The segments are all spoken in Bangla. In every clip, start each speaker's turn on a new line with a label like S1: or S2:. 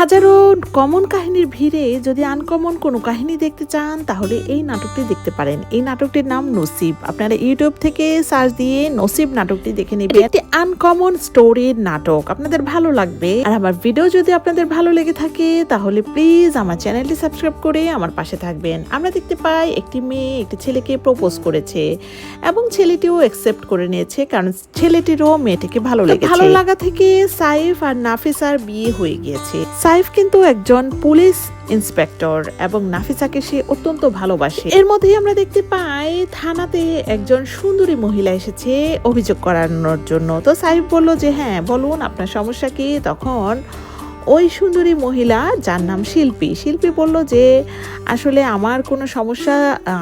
S1: হাজারো কমন কাহিনীর ভিড়ে যদি আনকমন কোনো কাহিনী দেখতে চান তাহলে এই নাটকটি দেখতে পারেন। এই নাটকটির নাম নসিব। আপনারা ইউটিউব থেকে সার্চ দিয়ে নসিব নাটকটি দেখে নেবেন। একটি আনকমন স্টোরির নাটক। আপনাদের ভালো লাগবে। আর আমার ভিডিও যদি আপনাদের ভালো লেগে থাকে তাহলে প্লিজ আমার চ্যানেলটি সাবস্ক্রাইব করে আমার পাশে থাকবেন। আমরা দেখতে পাই একটি মেয়ে একটি ছেলেকে প্রপোজ করেছে এবং ছেলেটিও অ্যাকসেপ্ট করে নিয়েছে কারণ ছেলেটিরও মেয়েটিকে ভালো লেগেছে। ভালো লাগা থেকে সাইফ আর নাফিসার বিয়ে হয়ে গিয়েছে। সাইফ কিন্তু একজন পুলিশ ইন্সপেক্টর এবং নাফিসাকে সে অত্যন্ত ভালোবাসে। এর মধ্যেই আমরা দেখতে পাই থানাতে একজন সুন্দরী মহিলা এসেছে অভিযোগ করানোর জন্য। তো সাইফ বলল যে হ্যাঁ বলুন, আপনার সমস্যা কি? তখন ওই সুন্দরী মহিলা যার নাম শিল্পী। শিল্পী বলল যে, আসলে আমার কোনো সমস্যা,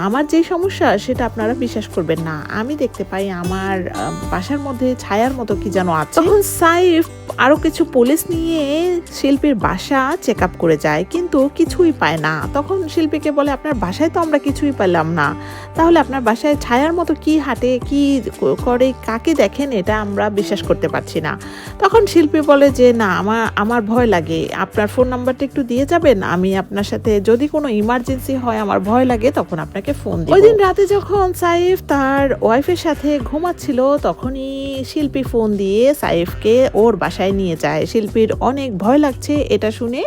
S1: আমার যে সমস্যা সেটা আপনারা বিশ্বাস করবেন না। আমি দেখতে পাই আমার বাসার মধ্যে ছায়ার মতো কি যেন আছে। তখন সাইফ আরও কিছু পুলিশ নিয়ে শিল্পীর বাসা চেক আপ করে যায়, কিন্তু কিছুই পায় না। তখন শিল্পীকে বলে, আপনার বাসায় তো আমরা কিছুই পেলাম না। তাহলে আপনার বাসায় ছায়ার মতো কি হাঁটে, কি করে, কাকে দেখেন? এটা আমরা বিশ্বাস করতে পারছি না। তখন শিল্পী বলে যে, না, আমার আমার ভয় লাগে। আপনার ফোন নাম্বারটা একটু দিয়ে যাবেন, আমি আপনার সাথে যদি কোনো ইমার্জেন্সি হয়, আমার ভয় লাগে, তখন আপনাকে ফোন দিই ওই দিন রাতে যখন সাইফ তার ওয়াইফের সাথে ঘুমাচ্ছিল, তখনই শিল্পী ফোন দিয়ে সাইফকে ওর বাসায় নিয়ে যায়। শিল্পীর অনেক ভয় লাগছে, এটা শুনে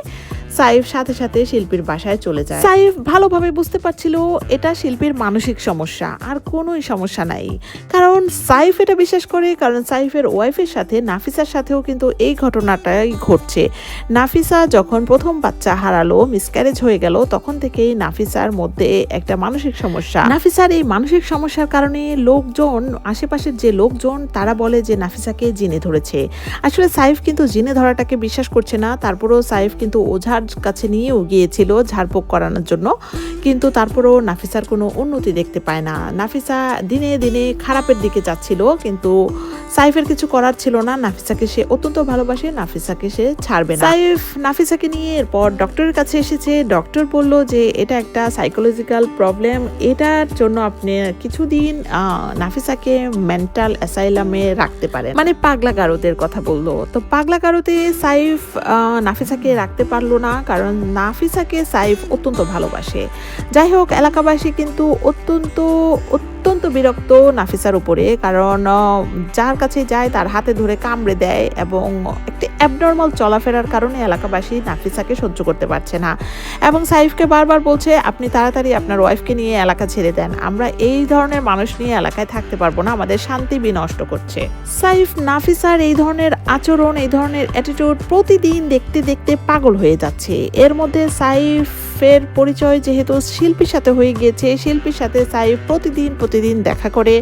S1: সাইফ সাথে সাথে শিল্পীর বাসায় চলে যায়। সাইফ ভালোভাবে বুঝতে পারছিল এটা শিল্পীর মানসিক সমস্যা, আর কোনোই সমস্যা নাই। কারণ সাইফ এটা বিশ্বাস করে, কারণ সাইফের ওয়াইফের সাথে নাফিসার সাথেও কিন্তু এই ঘটনাটাই ঘটছে। নাফিসা যখন প্রথম বাচ্চা হারালো মিসক্যারেজ হয়ে গেল, তখন থেকেই নাফিসার মধ্যে একটা মানসিক সমস্যা। নাফিসার এই মানসিক সমস্যার কারণে লোকজন, আশেপাশের যে লোকজন, তারা বলে যে নাফিসাকে জিনে ধরেছে। আসলে সাইফ কিন্তু জিনে ধরাটাকে বিশ্বাস করছে না, তারপরেও সাইফ কিন্তু ওঝার কাছে নিয়েও গিয়েছিল ঝাড়পোক করানোর জন্য। কিন্তু তারপরেও নাফিসার কোনো উন্নতি দেখতে পায় না। নাফিসা দিনে দিনে খারাপের দিকে যাচ্ছিল, কিন্তু সাইফের কিছু করার ছিল না। নাফিসাকে সে অত্যন্ত ভালোবাসে, নাফিসাকে সে ছাড়বে না। সাইফ নাফিসাকে নিয়ে এরপর ডক্টরের কাছে এসেছে। ডক্টর বলল যে, এটা একটা সাইকোলজিক্যাল প্রবলেম এটার জন্য আপনি কিছুদিন নাফিসাকে মেন্টাল অ্যাসাইলামে রাখতে পারেন। মানে পাগলা গারদের কথা বলল। তো পাগলা গারোতে সাইফ নাফিসাকে রাখতে পারল না। কারণ নাফিসাকে সাইফ অত্যন্ত ভালোবাসে। যাই হোক, এলাকাবাসী কিন্তু অত্যন্ত অত্যন্ত বিরক্ত নাফিসার উপরে, কারণ যার কাছে যায় তার হাতে ধরে কামড়ে দেয় এবং একটি অ্যাবনর্মাল চলাফেরার কারণে এলাকাবাসী নাফিসাকে সহ্য করতে পারছে না। এবং সাইফকে বারবার বলছে, আপনি তাড়াতাড়ি আপনার ওয়াইফকে নিয়ে এলাকা ছেড়ে দেন। আমরা এই ধরনের মানুষ নিয়ে এলাকায় থাকতে পারব না। আমাদের শান্তি বিনষ্ট করছে। সাইফ, নাফিসার এই ধরনের আচরণ, এই ধরনের অ্যাটিটিউড প্রতিদিন দেখতে দেখতে পাগল হয়ে যাচ্ছে। এর মধ্যে সাইফ সাইফের পরিচয় যেহেতু শিল্পীর সাথে হয়ে গিয়েছে, শিল্পীর সাথে সাইফ প্রতিদিন প্রতিদিন দেখা করে,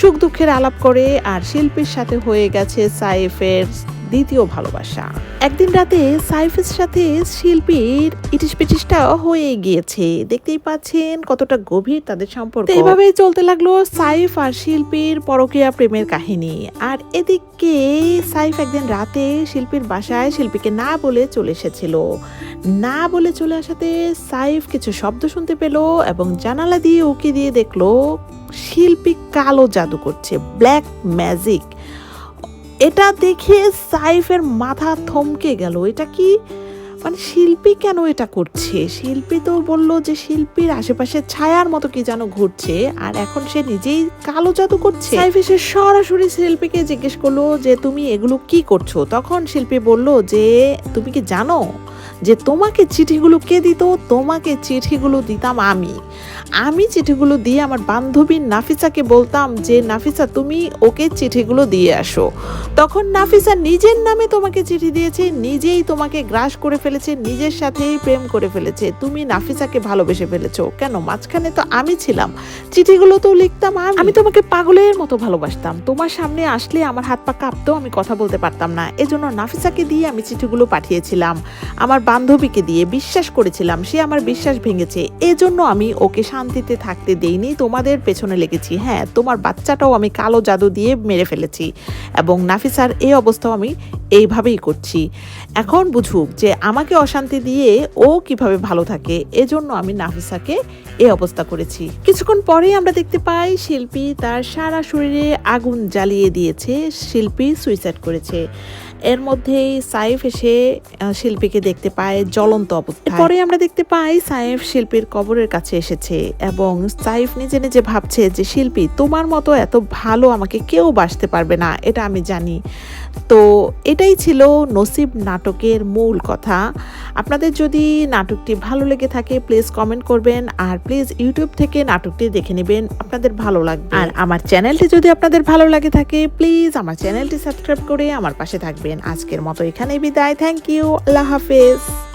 S1: সুখ দুঃখের আলাপ করে, আর শিল্পীর সাথে হয়ে গেছে সাইফের দ্বিতীয় ভালোবাসা। একদিন রাতে সাইফের সাথে শিল্পীর ইটিস পিটিসটা হয়ে গিয়েছে। দেখতেই পাচ্ছেন কতটা গভীর তাদের সম্পর্ক। তো এইভাবেই চলতে লাগল সাইফ আর শিল্পীর পরকীয়া প্রেমের কাহিনী। আর এদিকে সাইফ একদিন রাতে শিল্পীর বাসায় শিল্পীকে না বলে চলে এসেছিল। না বলে চলে আসাতে সাইফ কিছু শব্দ শুনতে পেল এবং জানালা দিয়ে উকি দিয়ে দেখল, শিল্পী কালো জাদু করছে ব্ল্যাক ম্যাজিক এটা দেখে সাইফের মাথা থমকে গেল। এটা কি? মানে শিল্পী কেন এটা করছে? শিল্পী তো বলল যে শিল্পীর আশেপাশে ছায়ার মতো কি যেন ঘুরছে, আর এখন সে নিজেই কালো জাদু করছে। সাইফ এসে সরাসরি শিল্পীকে জিজ্ঞেস করল যে, তুমি এগুলো কি করছ? তখন শিল্পী বলল যে, তুমি কি জানো? যে তোমাকে চিঠিগুলো কে দিত? তোমাকে চিঠিগুলো দিতাম আমি। আমি চিঠিগুলো দিয়ে আমার বান্ধবী নাফিসাকে বলতাম যে, নাফিসা, তুমি ওকে চিঠিগুলো দিয়ে আসো। তখন নাফিসা নিজের নামে তোমাকে চিঠি দিয়েছে, নিজেই তোমাকে গ্রাস করে ফেলেছে, নিজের সাথেই প্রেম করে ফেলেছে। তুমি নাফিসাকে ভালোবেসে ফেলেছো। কেন? মাঝখানে তো আমি ছিলাম। চিঠিগুলো তো লিখতাম আমি। আমি তোমাকে পাগলের মতো ভালোবাসতাম। তোমার সামনে আসলে আমার হাত পা কাঁপতো আমি কথা বলতে পারতাম না। এজন্য নাফিসাকে দিয়ে আমি চিঠিগুলো পাঠিয়েছিলাম। আমার বান্ধবীকে দিয়ে বিশ্বাস করেছিলাম, সে আমার বিশ্বাস ভেঙেছে। এজন্য আমি ওকে শান্তিতে থাকতে দেইনি, তোমাদের পেছনে লেগেছি। হ্যাঁ তোমার বাচ্চাটাও আমি কালো জাদু দিয়ে মেরে ফেলেছি এবং নাফিসার এই অবস্থাও আমি এইভাবেই করছি। এখন বুঝুক যে আমাকে অশান্তি দিয়ে ও কীভাবে ভালো থাকে, এজন্য আমি নাফিসাকে এই অবস্থা করেছি। কিছুক্ষণ পরেই আমরা দেখতে পাই শিল্পী তার সারা শরীরে আগুন জ্বালিয়ে দিয়েছে, শিল্পী সুইসাইড করেছে। এর মধ্যেই সাইফ এসে শিল্পীকে দেখতে পায় জ্বলন্ত অবস্থায়। পরে আমরা দেখতে পাই সাইফ শিল্পীর কবরের কাছে এসেছে এবং সাইফ নিজে নিজে ভাবছে যে, শিল্পী, তোমার মতো এত ভালো আমাকে কেউ বাসতে পারবে না, এটা আমি জানি। তো এটাই ছিল নসিব নাটকের মূল কথা। আপনাদের যদি নাটকটি ভালো লেগে থাকে, প্লিজ কমেন্ট করবেন আর প্লিজ ইউটিউব থেকে নাটকটি দেখে নেবেন, আপনাদের ভালো লাগবে। আর আমার চ্যানেলটি যদি আপনাদের ভালো লাগে থাকে, প্লিজ আমার চ্যানেলটি সাবস্ক্রাইব করে আমার পাশে থাকবেন। আজকের মতো এখানে বিদায়। থ্যাংক ইউ আল্লাহ হাফেজ।